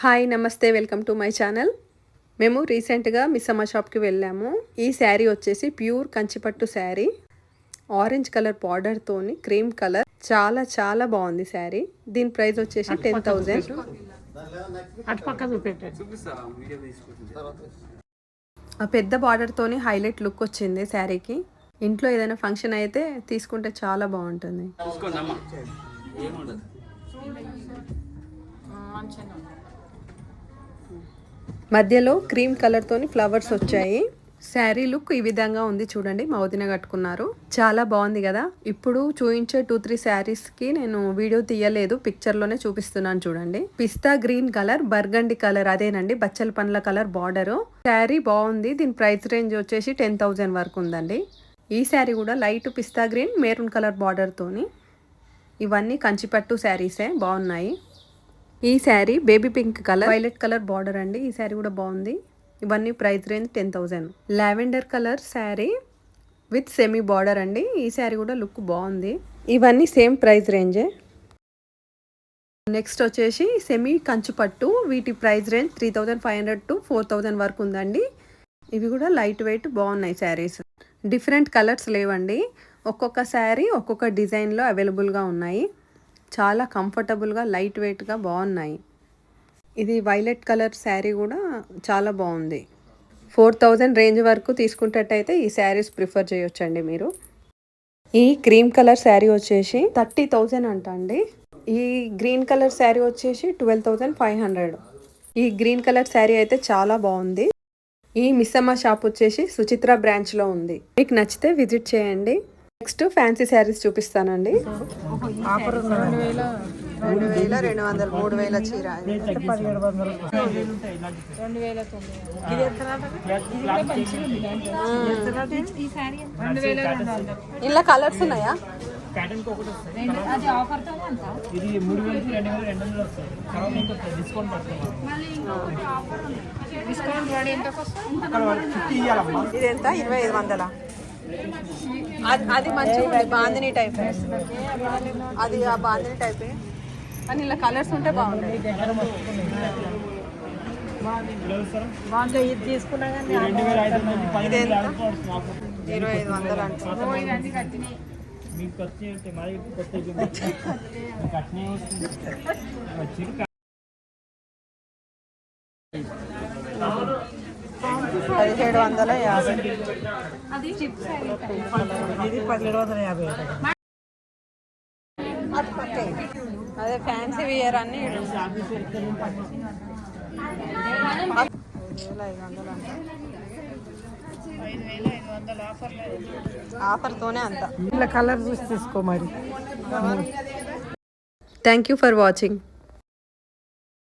Hi నమస్తే welcome to my channel. మేము రీసెంట్గా మిస్సమ్మ షాప్కి వెళ్ళాము. ఈ శారీ వచ్చేసి pure Kanchipattu sari. Orange colour బార్డర్తోని cream colour. చాలా చాలా బాగుంది శారీ. దీని ప్రైస్ వచ్చేసి టెన్ థౌజండ్ అటు పక్క చూపెట్టాడు. ఆ పెద్ద బార్డర్తోని హైలైట్ లుక్ వచ్చింది శారీకి. ఇంట్లో ఏదైనా ఫంక్షన్ అయితే తీసుకుంటే చాలా బాగుంటుంది. మధ్యలో క్రీమ్ కలర్తోని ఫ్లవర్స్ వచ్చాయి. శారీ లుక్ ఈ విధంగా ఉంది చూడండి మౌదిన కట్టుకున్నారు. చాలా బాగుంది కదా? ఇప్పుడు చూపించే టూ త్రీ శారీస్కి నేను వీడియో తీయలేదు పిక్చర్లోనే చూపిస్తున్నాను చూడండి. పిస్తా గ్రీన్ కలర్ బర్గండి కలర్ అదేనండి బచ్చల పండ్ల కలర్ బార్డర్ శారీ బాగుంది దీని ప్రైస్ రేంజ్ వచ్చేసి టెన్ థౌజండ్ వరకు ఉందండి. ఈ శారీ కూడా లైట్ పిస్తా గ్రీన్ మెరూన్ కలర్ బార్డర్తోని ఇవన్నీ కంచిపట్టు శారీసే బాగున్నాయి. ఈ sari baby pink colour. Violet colour border అండి. ఈ శారీ కూడా బాగుంది. ఇవన్నీ price range ten thousand lavender colour sari with semi border అండి. ఈ శారీ కూడా లుక్ బాగుంది. ఇవన్నీ సేమ్ ప్రైస్ రేంజే నెక్స్ట్ వచ్చేసి సెమీ కంచుపట్టు. వీటి price range three thousand five hundred to four thousand వరకు ఉందండి. ఇవి కూడా లైట్ వెయిట్ బాగున్నాయి శారీస్. డిఫరెంట్ కలర్స్ లేవండి. ఒక్కొక్క శారీ ఒక్కొక్క డిజైన్లో అవైలబుల్గా ఉన్నాయి. చాలా కంఫర్టబుల్గా లైట్ వెయిట్గా బాగున్నాయి ఇది వైలెట్ కలర్ శారీ కూడా చాలా బాగుంది ఫోర్ థౌజండ్ రేంజ్ వరకు తీసుకునేటట్టయితే ఈ శారీస్ ప్రిఫర్ చేయొచ్చండి మీరు. ఈ క్రీమ్ కలర్ శారీ వచ్చేసి థర్టీ థౌజండ్ అంట అండి. ఈ గ్రీన్ కలర్ శారీ వచ్చేసి ట్వెల్వ్ థౌజండ్ ఫైవ్ హండ్రెడ్. ఈ గ్రీన్ కలర్ శారీ అయితే చాలా బాగుంది ఈ మిస్సమ్మ షాప్ వచ్చేసి సుచిత్ర బ్రాంచ్లో ఉంది. మీకు నచ్చితే విజిట్ చేయండి. నెక్స్ట్ ఫ్యాన్సీ శారీస్ చూపిస్తానండి. రెండు వేల రెండు వందలు మూడు వేల చీర ఇలా కలర్స్ ఉన్నాయా ఇది ఎంత? ఇరవై ఐదు వందల? అది మంచిగా బాందిని టైప్ అది ఆ బాందిని టైపే కానీ ఇలా కలర్స్ ఉంటే బాగుంటాయి ఇరవై ఐదు వందలు అంటే. మీకు పదిహేడు వందల యాభై. ఇది పదిహేడు వందల యాభై అదే ఫ్యాన్సీ వియర్ అన్ని ఆఫర్తోనే అంత. ఇలా కలర్ చూసి తీసుకో మరి. Thank you for watching